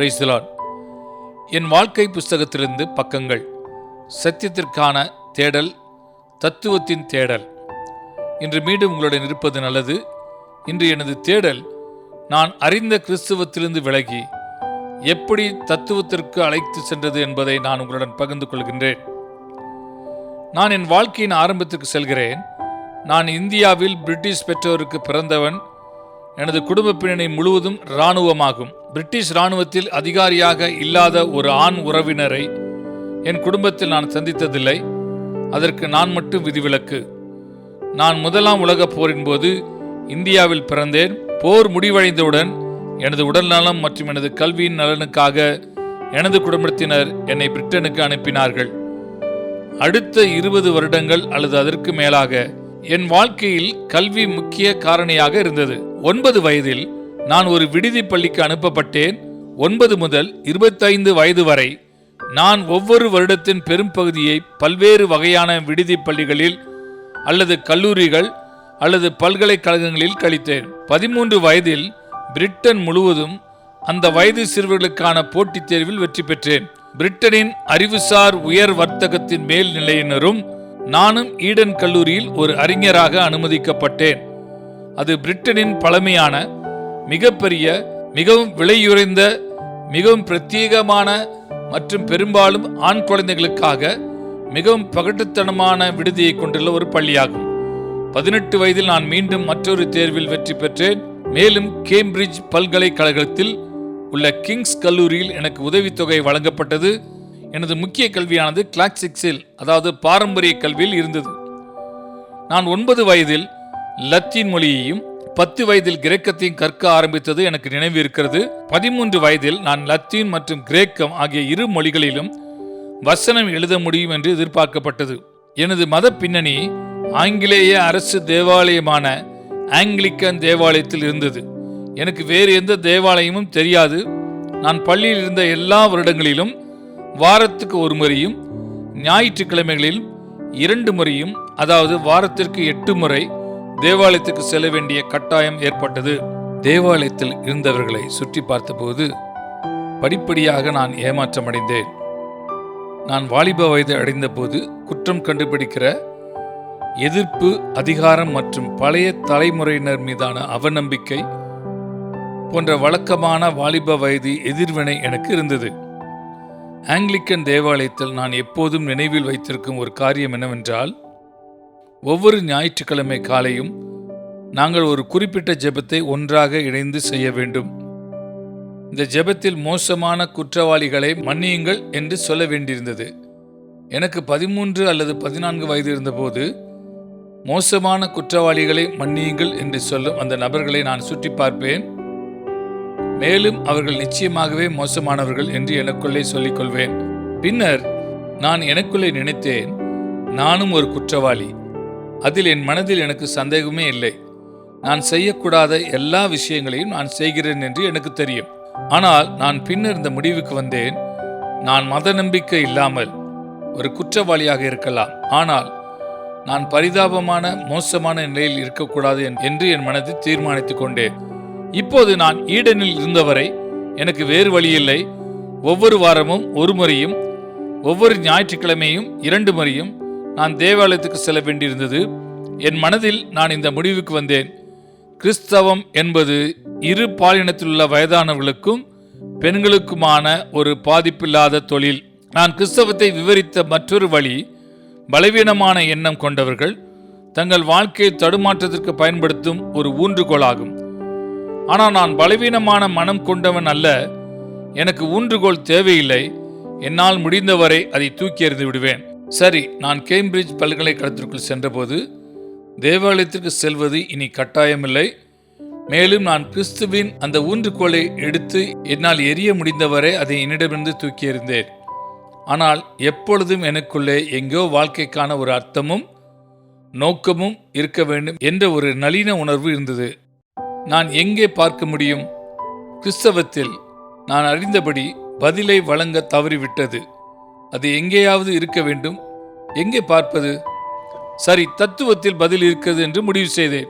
பிரைஸ்லான் என் வாழ்க்கை புஸ்தகத்திலிருந்து பக்கங்கள். சத்தியத்திற்கான தேடல் தத்துவத்தின் தேடல். இன்று மீண்டும் உங்களுடன் இருப்பது நல்லது. இன்று எனது தேடல் நான் அறிந்த கிறிஸ்துவத்திலிருந்து விலகி எப்படி தத்துவத்திற்கு அழைத்து சென்றது என்பதை நான் உங்களுடன் பகிர்ந்து கொள்கின்றேன். நான் என் வாழ்க்கையின் ஆரம்பத்திற்கு செல்கிறேன். நான் இந்தியாவில் பிரிட்டிஷ் பெற்றோருக்கு பிறந்தவன். எனது குடும்ப பின்னணி முழுவதும் இராணுவமாகும். பிரிட்டிஷ் இராணுவத்தில் அதிகாரியாக இல்லாத ஒரு ஆண் உறவினரை என் குடும்பத்தில் நான் சந்தித்ததில்லை. அதற்கு நான் மட்டும் விதிவிலக்கு. நான் முதலாம் உலகப் போரின் போது இந்தியாவில் பிறந்தேன். போர் முடிவடைந்தவுடன் எனது உடல் நலம் மற்றும் எனது கல்வியின் நலனுக்காக எனது குடும்பத்தினர் என்னை பிரிட்டனுக்கு அனுப்பினார்கள். அடுத்த இருபது வருடங்கள் அல்லது அதற்கு மேலாக என் வாழ்க்கையில் கல்வி முக்கிய காரணியாக இருந்தது. ஒன்பது வயதில் நான் ஒரு விடுதி பள்ளிக்கு அனுப்பப்பட்டேன். ஒன்பது முதல் இருபத்தைந்து வயது வரை நான் ஒவ்வொரு வருடத்தின் பெரும்பகுதியை பல்வேறு வகையான விடுதி பள்ளிகளில் அல்லது கல்லூரிகள் அல்லது பல்கலைக்கழகங்களில் கழித்தேன். பதிமூன்று வயதில் பிரிட்டன் முழுவதும் அந்த வயது சிறுவர்களுக்கான போட்டித் தேர்வில் வெற்றி பெற்றேன். பிரிட்டனின் அறிவுசார் உயர் வர்த்தகத்தின் மேல் நிலையினரும் நானும் ஈடன் கல்லூரியில் ஒரு அறிஞராக அனுமதிக்கப்பட்டேன். அது பிரிட்டனின் பழமையான மிகப்பெரிய மிகவும் விலையுறைந்த மிகவும் பிரத்யேகமான மற்றும் பெரும்பாலும் ஆண் குழந்தைகளுக்காக மிகவும் பகட்டுத்தனமான விடுதியை கொண்டுள்ள ஒரு பள்ளியாகும். பதினெட்டு வயதில் நான் மீண்டும் மற்றொரு தேர்வில் வெற்றி பெற்றேன். மேலும் கேம்பிரிட்ஜ் பல்கலைக்கழகத்தில் உள்ள கிங்ஸ் கல்லூரியில் எனக்கு உதவித்தொகை வழங்கப்பட்டது. எனது முக்கிய கல்வியானது கிளாக்சிக்ஸில் அதாவது பாரம்பரிய கல்வியில் இருந்தது. நான் ஒன்பது வயதில் லத்தீன் மொழியையும் பத்து வயதில் கிரேக்கத்தையும் கற்க ஆரம்பித்தது எனக்கு நினைவு இருக்கிறது. பதிமூன்று வயதில் நான் லத்தீன் மற்றும் கிரேக்கம் ஆகிய இரு மொழிகளிலும் வசனம் எழுத முடியும் என்று எதிர்பார்க்கப்பட்டது. எனது மத பின்னணி ஆங்கிலேய அரசு தேவாலயமான ஆங்கிலிக்கன் தேவாலயத்தில் இருந்தது. எனக்கு வேறு எந்த தேவாலயமும் தெரியாது. நான் பள்ளியில் இருந்த எல்லா வருடங்களிலும் வாரத்துக்கு ஒரு முறையும் ஞாயிற்றுக்கிழமைகளில் இரண்டு முறையும் அதாவது வாரத்திற்கு எட்டு முறை தேவாலயத்துக்கு செல்ல வேண்டிய கட்டாயம் ஏற்பட்டது. தேவாலயத்தில் இருந்தவர்களை சுற்றி பார்த்தபோது படிப்படியாக நான் ஏமாற்றமடைந்தேன். நான் வாலிப வயது அடைந்தபோது குற்றம் கண்டுபிடிக்கிற எதிர்ப்பு அதிகாரம் மற்றும் பழைய தலைமுறையினர் மீதான அவநம்பிக்கை போன்ற வழக்கமான வாலிப வயது எதிர்வினை எனக்கு இருந்தது. ஆங்கிலிக்கன் தேவாலயத்தில் நான் எப்போதும் நினைவில் வைத்திருக்கும் ஒரு காரியம் என்னவென்றால் ஒவ்வொரு ஞாயிற்றுக்கிழமை காலையும் நாங்கள் ஒரு குறிப்பிட்ட ஜெபத்தை ஒன்றாக இணைந்து செய்ய வேண்டும். இந்த ஜெபத்தில் மோசமான குற்றவாளிகளை மன்னியுங்கள் என்று சொல்ல வேண்டியிருந்தது. எனக்கு பதிமூன்று அல்லது பதினான்கு வயது இருந்தபோது மோசமான குற்றவாளிகளை மன்னியுங்கள் என்று சொல்லும் அந்த நபர்களை நான் சுற்றி பார்ப்பேன். மேலும் அவர்கள் நிச்சயமாகவே மோசமானவர்கள் என்று எனக்குள்ளே சொல்லிக்கொள்வேன் பின்னர் நான் எனக்குள்ளே நினைத்தேன் நானும் ஒரு குற்றவாளி. அதில் என் மனதில் எனக்கு சந்தேகமே இல்லை. நான் செய்யக்கூடாத எல்லா விஷயங்களையும் நான் செய்கிறேன் என்று எனக்கு தெரியும். ஆனால் நான் பின்னர் இந்த முடிவுக்கு வந்தேன். நான் மத நம்பிக்கை இல்லாமல் ஒரு குற்றவாளியாக இருக்கலாம். ஆனால் நான் பரிதாபமான மோசமான நிலையில் இருக்கக்கூடாது என்று என் மனதில் தீர்மானித்துக் கொண்டேன். இப்போது நான் ஈடனில் இருந்தவரை எனக்கு வேறு வழியில்லை ஒவ்வொரு வாரமும் ஒரு முறையும் ஒவ்வொரு ஞாயிற்றுக்கிழமையும் இரண்டு முறையும் நான் தேவாலயத்துக்கு செல்ல வேண்டியிருந்தது. என் மனதில் நான் இந்த முடிவுக்கு வந்தேன். கிறிஸ்தவம் என்பது இரு பாலினத்திலுள்ள வயதானவர்களுக்கும் பெண்களுக்குமான ஒரு பாதிப்பில்லாத தொழில். நான் கிறிஸ்தவத்தை விவரித்த மற்றொரு வழி பலவீனமான எண்ணம் கொண்டவர்கள் தங்கள் வாழ்க்கையை தடுமாற்றத்திற்கு பயன்படுத்தும் ஒரு ஊன்றுகோலாகும். ஆனால் நான் பலவீனமான மனம் கொண்டவன் அல்ல. எனக்கு ஊன்றுகோல் தேவையில்லை. என்னால் முடிந்தவரை அதை தூக்கி எறிந்து விடுவேன். சரி நான் கேம்பிரிட்ஜ் பல்கலைக்கழகத்திற்குள் சென்றபோது தேவாலயத்திற்கு செல்வது இனி கட்டாயமில்லை. மேலும் நான் கிறிஸ்துவின் அந்த ஊன்றுகோலை எடுத்து என்னால் எரிய முடிந்தவரை அதை என்னிடமிருந்து தூக்கி எறிந்தேன் ஆனால் எப்பொழுதும் எனக்குள்ளே எங்கோ வாழ்க்கைக்கான ஒரு அர்த்தமும் நோக்கமும் இருக்க வேண்டும் என்ற ஒரு நளின உணர்வு இருந்தது. நான் எங்கே பார்க்க முடியும்? கிறிஸ்தவத்தில் நான் அறிந்தபடி பதிலை வழங்க தவறிவிட்டது. அது எங்கேயாவது இருக்க வேண்டும். எங்கே பார்ப்பது? சரி தத்துவத்தில் பதில் இருக்கிறது என்று முடிவு செய்தேன்.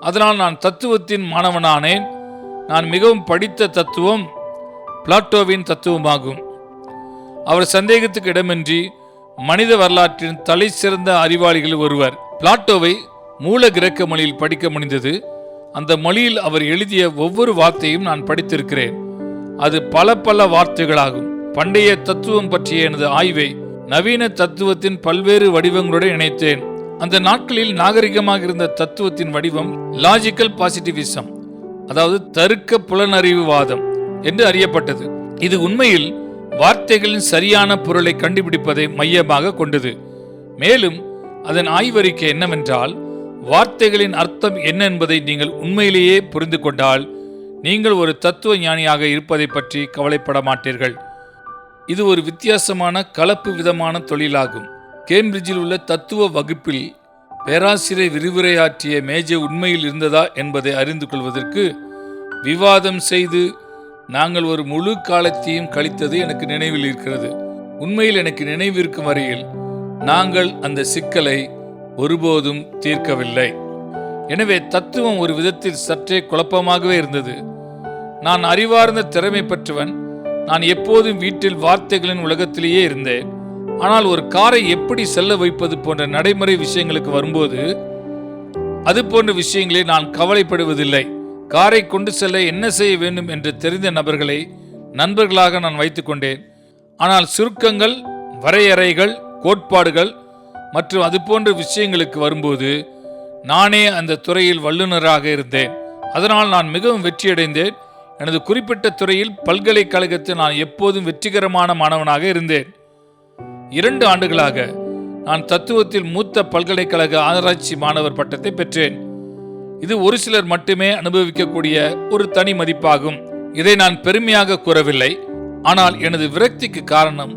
அதனால் நான் தத்துவத்தின் மாணவனானேன். நான் மிகவும் படித்த தத்துவம் பிளாட்டோவின் தத்துவமாகும். அவர் சந்தேகத்துக்கு இடமின்றி மனித வரலாற்றின் தலை சிறந்த அறிவாளிகள் ஒருவர். பிளாட்டோவை மூல கிரேக்க மொழியில் படிக்க முடிந்தது அந்த மொழியில் அவர் எழுதிய ஒவ்வொரு வார்த்தையும் நான் படித்திருக்கிறேன். அது பல பல வார்த்தைகளாகும். பண்டைய தத்துவம் பற்றிய எனது ஆய்வை நவீன தத்துவத்தின் பல்வேறு வடிவங்களுடன் இணைத்தேன். அந்த நாட்களில் நாகரிகமாக இருந்த தத்துவத்தின் வடிவம் லாஜிக்கல் பாசிட்டிவிசம் அதாவது தருக்க புலனறிவுவாதம் என்று அறியப்பட்டது. இது உண்மையில் வார்த்தைகளின் சரியான பொருளை கண்டுபிடிப்பதை மையமாக கொண்டது. மேலும் அதன் ஆய்வறிக்கை என்னவென்றால் வார்த்தைகளின் அர்த்தம் என்ன என்பதை நீங்கள் உண்மையிலேயே புரிந்து கொண்டால் நீங்கள் ஒரு தத்துவ ஞானியாக இருப்பதை பற்றி கவலைப்பட மாட்டீர்கள். இது ஒரு வித்தியாசமான கலப்பு விதமான தொழிலாகும். கேம்பிரிட்ஜில் உள்ள தத்துவ வகுப்பில் பேராசிரியர் விரிவுரையாற்றிய மேஜை உண்மையில் இருந்ததா என்பதை அறிந்து கொள்வதற்கு விவாதம் செய்து நாங்கள் ஒரு முழு காலத்தையும் கழித்தது எனக்கு நினைவில் இருக்கிறது. உண்மையில் எனக்கு நினைவிருக்கும் வரையில் நாங்கள் அந்த சிக்கலை ஒருபோதும் தீர்க்கவில்லை. எனவே தத்துவம் ஒரு விதத்தில் சற்றே குழப்பமாகவே இருந்தது. நான் அறிவார்ந்த திறமை பெற்றவன் நான் எப்போதும் வீட்டில் வார்த்தைகளின் உலகத்திலேயே இருந்தேன். ஆனால் ஒரு காரை எப்படி செல்ல வைப்பது போன்ற நடைமுறை விஷயங்களுக்கு வரும்போது அது போன்ற விஷயங்களே நான் கவலைப்படுவதில்லை. காரை கொண்டு செல்ல என்ன செய்ய வேண்டும் என்று தெரிந்த நபர்களை நண்பர்களாக நான் வைத்துக்கொண்டேன் ஆனால் சுருக்கங்கள் வரையறைகள் கோட்பாடுகள் மற்றும் அது போன்ற விஷயங்களுக்கு வரும்போது நானே அந்த துறையில் வல்லுநராக இருந்தேன். அதனால் நான் மிகவும் வெற்றியடைந்தேன். எனது குறிப்பிட்ட துறையில் பல்கலைக்கழகத்தில் நான் எப்போதும் வெற்றிகரமான மாணவனாக இருந்தேன். இரண்டு ஆண்டுகளாக நான் தத்துவத்தில் மூத்த பல்கலைக்கழக ஆராய்ச்சி மாணவர் பட்டத்தை பெற்றேன். இது ஒரு சிலர் மட்டுமே அனுபவிக்கக்கூடிய ஒரு தனி மதிப்பாகும். இதை நான் பெருமையாக கூறவில்லை. ஆனால் எனது விரக்திக்கு காரணம்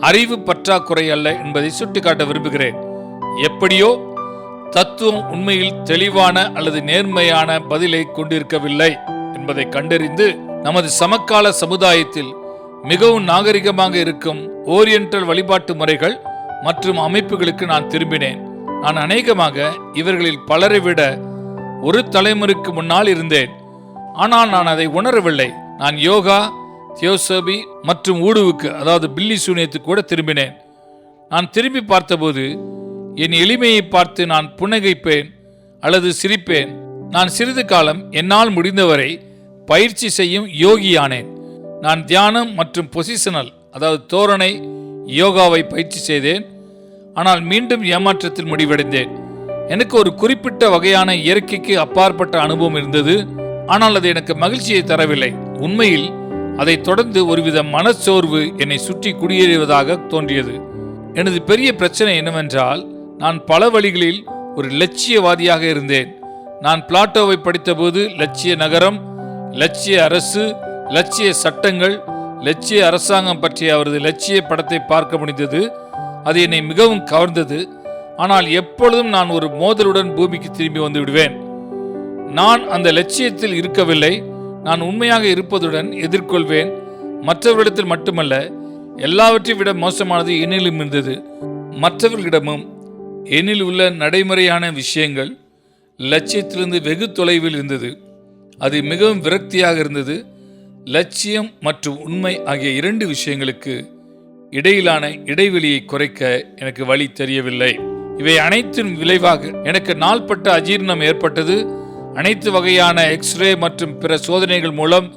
அறிவு பற்றாக்குறை அல்ல என்பதை சுட்டிக்காட்ட விரும்புகிறேன். எப்படியோ தத்துவம் உண்மையில் தெளிவான அல்லது நேர்மையான பதிலை கொண்டிருக்கவில்லை. என்பதை கண்டறிந்து நமது சமகால சமுதாயத்தில் மிகவும் நாகரிகமாக இருக்கும் ஓரியண்டல் வழிபாட்டு முறைகள் மற்றும் அமைப்புகளுக்கு நான் திரும்பினேன். நான் அநேகமாக இவர்களில் பலரை விட ஒரு தலைமுறைக்கு முன்னால் இருந்தேன். ஆனால் நான் அதை உணரவில்லை. நான் யோகா தியோசபி மற்றும் ஊடுவுக்கு அதாவது பில்லி சூனியத்துக்கு கூட திரும்பினேன். நான் திரும்பி பார்த்தபோது என் எளிமையை பார்த்து நான் புன்னகைப்பேன் அல்லது சிரிப்பேன். நான் சிறிது காலம் என்னால் முடிந்தவரை பயிற்சி செய்யும் யோகியானேன். நான் தியானம் மற்றும் பொசிஷனல் அதாவது தோரணை யோகாவை பயிற்சி செய்தேன். ஆனால் மீண்டும் ஏமாற்றத்தில் முடிவடைந்தேன். எனக்கு ஒரு குறிப்பிட்ட வகையான இயற்கைக்கு அப்பாற்பட்ட அனுபவம் இருந்தது. ஆனால் அது எனக்கு மகிழ்ச்சியை தரவில்லை. உண்மையில் அதைத் தொடர்ந்து ஒருவித மனச்சோர்வு என்னை சுற்றி குடியேறுவதாக தோன்றியது. எனது பெரிய பிரச்சனை என்னவென்றால் நான் பல வழிகளில் ஒரு லட்சியவாதியாக இருந்தேன். நான் பிளாட்டோவை படித்தபோது லட்சிய நகரம் லட்சிய அரசு லட்சிய சட்டங்கள் லட்சிய அரசாங்கம் பற்றிய அவரது லட்சிய படத்தை பார்க்க முடிந்தது. அது என்னை மிகவும் கவர்ந்தது. ஆனால் எப்பொழுதும் நான் ஒரு மோதலுடன் பூமிக்கு திரும்பி வந்து விடுவேன். நான் அந்த லட்சியத்தில் இருக்கவில்லை. நான் உண்மையாக இருப்பதுடன் எதிர்கொள்வேன். மற்றவர்களிடத்தில் மட்டுமல்ல எல்லாவற்றையும் விட மோசமானது என்னிலும் இருந்தது. மற்றவர்களிடமும் என்னில் உள்ள நடைமுறையான விஷயங்கள் லட்சியத்திலிருந்து வெகு தொலைவில் இருந்தது. அது மிகவும் விரக்தியாக இருந்தது. லட்சியம் மற்றும் உண்மை ஆகிய இரண்டு விஷயங்களுக்கு இடையிலான இடைவெளியை குறைக்க எனக்கு வழி தெரியவில்லை. இவை அனைத்தின் விளைவாக எனக்கு நாள்பட்ட அஜீரணம் ஏற்பட்டது. அனைத்து வகையான எக்ஸ்ரே மற்றும் பிற சோதனைகள் மூலம்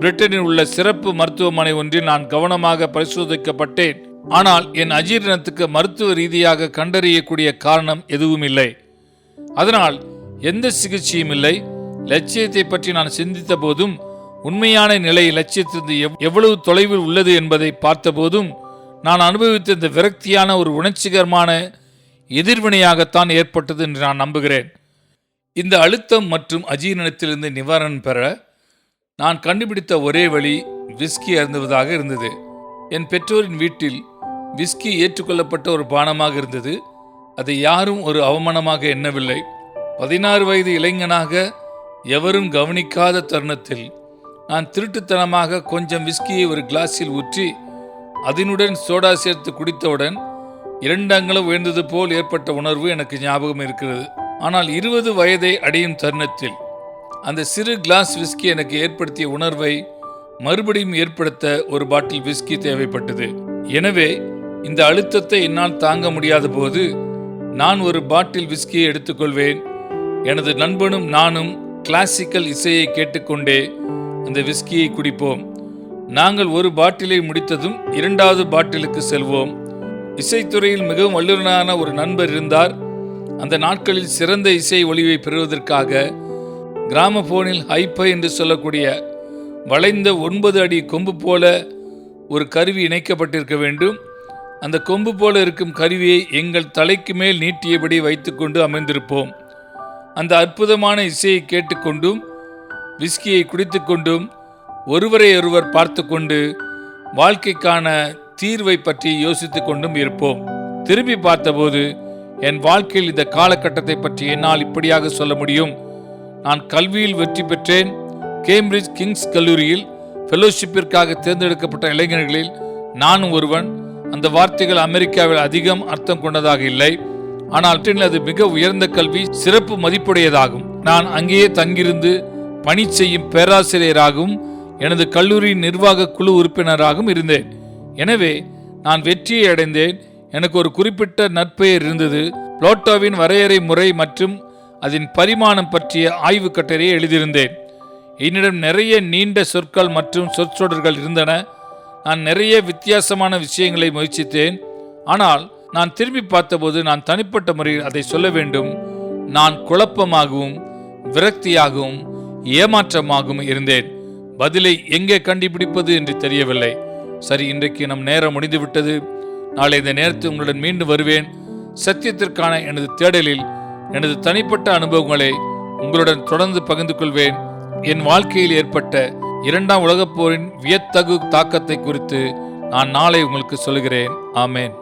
பிரிட்டனில் உள்ள சிறப்பு மருத்துவமனை ஒன்றில் நான் கவனமாக பரிசோதிக்கப்பட்டேன். ஆனால் என் அஜீரணத்துக்கு மருத்துவ ரீதியாக கண்டறியக்கூடிய காரணம் எதுவும் இல்லை அதனால் எந்த சிகிச்சையும் இல்லை. லட்சியத்தை பற்றி நான் சிந்தித்த போதும் உண்மையான நிலை லட்சியத்திலிருந்து எவ்வளவு தொலைவில் உள்ளது என்பதை பார்த்தபோதும் நான் அனுபவித்த இந்த விரக்தியான ஒரு உணர்ச்சிகரமான எதிர்வினையாகத்தான் ஏற்பட்டது என்று நான் நம்புகிறேன். இந்த அழுத்தம் மற்றும் அஜீரணத்திலிருந்து நிவாரணம் பெற நான் கண்டுபிடித்த ஒரே வழி விஸ்கி அருந்துவதாக இருந்தது. என் பெற்றோரின் வீட்டில் விஸ்கி ஏற்றுக்கொள்ளப்பட்ட ஒரு பானமாக இருந்தது. அதை யாரும் ஒரு அவமானமாக எண்ணவில்லை. பதினாறு வயது இளைஞனாக எவரும் கவனிக்காத தருணத்தில் நான் திருட்டுத்தனமாக கொஞ்சம் விஸ்கியை ஒரு கிளாஸில் ஊற்றி அதனுடன் சோடா சேர்த்து குடித்தவுடன் இரண்டு அங்கலம் உயர்ந்தது போல் ஏற்பட்ட உணர்வு எனக்கு ஞாபகம் இருக்கிறது. ஆனால் இருபது வயதை அடையும் தருணத்தில் அந்த சிறு கிளாஸ் விஸ்கி எனக்கு ஏற்படுத்திய உணர்வை மறுபடியும் ஏற்படுத்த ஒரு பாட்டில் விஸ்கி தேவைப்பட்டது. எனவே இந்த அழுத்தத்தை என்னால் தாங்க முடியாத போது நான் ஒரு பாட்டில் விஸ்கியை எடுத்துக்கொள்வேன். எனது நண்பனும் நானும் கிளாசிக்கல் இசையை கேட்டுக்கொண்டே அந்த விஸ்கியை குடிப்போம். நாங்கள் ஒரு பாட்டிலை முடித்ததும் இரண்டாவது பாட்டிலுக்கு செல்வோம். இசைத்துறையில் மிகவும் வல்லுநரான ஒரு நண்பர் இருந்தார். அந்த நாட்களில் சிறந்த இசை ஒளிவை பெறுவதற்காக கிராமபோனில் ஹைப்பை என்று சொல்லக்கூடிய வளைந்த ஒன்பது அடி கொம்பு போல ஒரு கருவி இணைக்கப்பட்டிருக்க வேண்டும். அந்த கொம்பு போல இருக்கும் கருவியை எங்கள் தலைக்கு மேல் நீட்டியபடி வைத்துக்கொண்டு அமைந்திருப்போம். அந்த அற்புதமான இசையை கேட்டுக்கொண்டும் விஸ்கியை குடித்துக்கொண்டும் ஒருவரை ஒருவர் பார்த்து கொண்டு வாழ்க்கைக்கான தீர்வை பற்றி யோசித்து கொண்டும் இருப்போம். திரும்பி பார்த்தபோது என் வாழ்க்கையில் இந்த காலகட்டத்தை பற்றி என்னால் இப்படியாக சொல்ல முடியும். நான் கல்வியில் வெற்றி பெற்றேன். கேம்பிரிட்ஜ் கிங்ஸ் கல்லூரியில் ஃபெலோஷிப்பிற்காக தேர்ந்தெடுக்கப்பட்ட இளைஞர்களில் நானும் ஒருவன். அந்த வார்த்தைகள் அமெரிக்காவில் அதிகம் அர்த்தம் கொண்டதாக இல்லை. ஆனால் அது மிக உயர்ந்த கல்வி சிறப்பு மதிப்புடையதாகும். நான் அங்கேயே தங்கியிருந்து பணி செய்யும் பேராசிரியராகவும் எனது கல்லூரி நிர்வாக குழு உறுப்பினராகவும் இருந்தேன். எனவே நான் வெற்றியை அடைந்தேன். எனக்கு ஒரு குறிப்பிட்ட நற்பெயர் இருந்தது. புளோட்டோவின் வரையறை முறை மற்றும் அதன் பரிமாணம் பற்றிய ஆய்வு கட்டுரையை எழுதியிருந்தேன். என்னிடம் நிறைய நீண்ட சொற்கள் மற்றும் சொற்றொடர்கள் இருந்தன. நான் நிறைய வித்தியாசமான விஷயங்களை முயற்சித்தேன். ஆனால் நான் திரும்பி பார்த்தபோது நான் தனிப்பட்ட முறையில் அதை சொல்ல வேண்டும். நான் குழப்பமாகவும் விரக்தியாகவும் ஏமாற்றமாகவும் இருந்தேன். பதிலை எங்கே கண்டுபிடிப்பது என்று தெரியவில்லை. சரி இன்றைக்கு நம் நேரம் முடிந்துவிட்டது. நாளை இந்த நேரத்தில் உங்களுடன் மீண்டும் வருவேன். சத்தியத்திற்கான எனது தேடலில் எனது தனிப்பட்ட அனுபவங்களை உங்களுடன் தொடர்ந்து பகிர்ந்து கொள்வேன் என் வாழ்க்கையில் ஏற்பட்ட இரண்டாம் உலகப் போரின் வியத்தகு தாக்கத்தை குறித்து நான் நாளை உங்களுக்கு சொல்கிறேன் ஆமேன்.